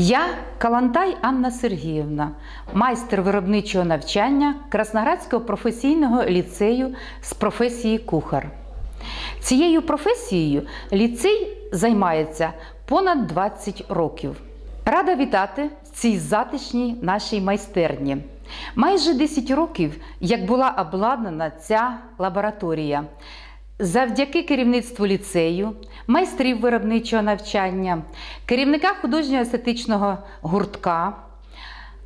Я Калантай Анна Сергіївна, майстер виробничого навчання Красноградського професійного ліцею з професії кухар. Цією професією ліцей займається понад 20 років. Рада вітати в цій затишній нашій майстерні. Майже 10 років, як була обладнана ця лабораторія. Завдяки керівництву ліцею, майстрів виробничого навчання, керівника художньо-естетичного гуртка,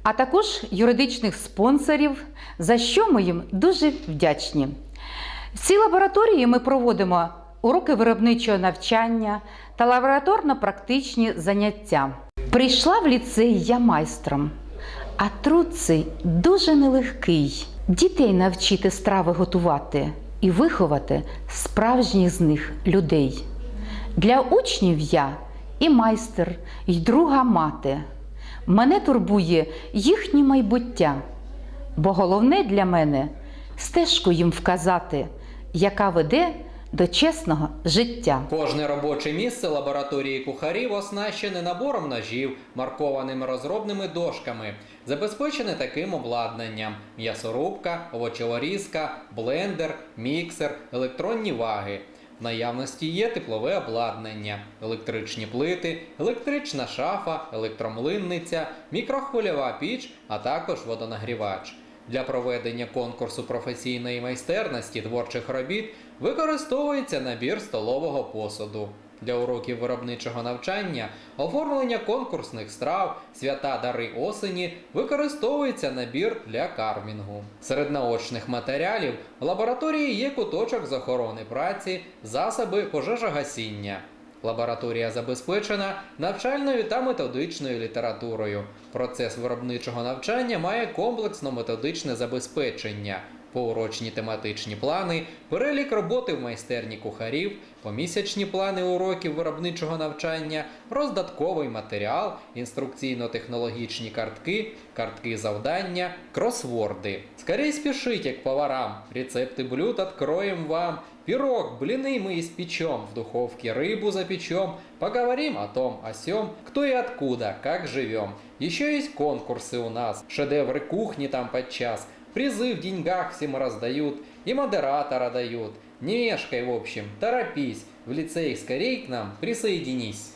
а також юридичних спонсорів, за що ми їм дуже вдячні. В цій лабораторії ми проводимо уроки виробничого навчання та лабораторно-практичні заняття. Прийшла в ліцей я майстром, а труд цей дуже нелегкий. Дітей навчити страви готувати і виховати справжніх з них людей. Для учнів я і майстер, і друга мати. Мене турбує їхнє майбуття, бо головне для мене стежку їм вказати, яка веде до чесного життя. Кожне робоче місце лабораторії кухарів оснащене набором ножів, маркованими розробними дошками, забезпечене таким обладнанням: м'ясорубка, овочеворізка, блендер, міксер, електронні ваги. В наявності є теплове обладнання, електричні плити, електрична шафа, електромлинниця, мікрохвильова піч, а також водонагрівач. Для проведення конкурсу професійної майстерності творчих робіт використовується набір столового посуду. Для уроків виробничого навчання, оформлення конкурсних страв, свята дари осені використовується набір для кармінгу. Серед наочних матеріалів в лабораторії є куточок з охорони праці, засоби пожежогасіння. Лабораторія забезпечена навчальною та методичною літературою. Процес виробничого навчання має комплексно-методичне забезпечення, поурочні тематичні плани, перелік роботи в майстерні кухарів, помісячні плани уроків виробничого навчання, роздатковий матеріал, інструкційно-технологічні картки, картки завдання, кросворди. Скорей спешите к поварам, рецепты блюд откроем вам. Пирог, блины мы испечем, в духовке рыбу запечем, поговорим о том, о сём, кто и откуда, как живем. Еще есть конкурсы у нас, шедевры кухни там подчас, призы в деньгах всем раздают и модератора дают. Не мешкай, в общем, торопись, в лицей скорей к нам присоединись.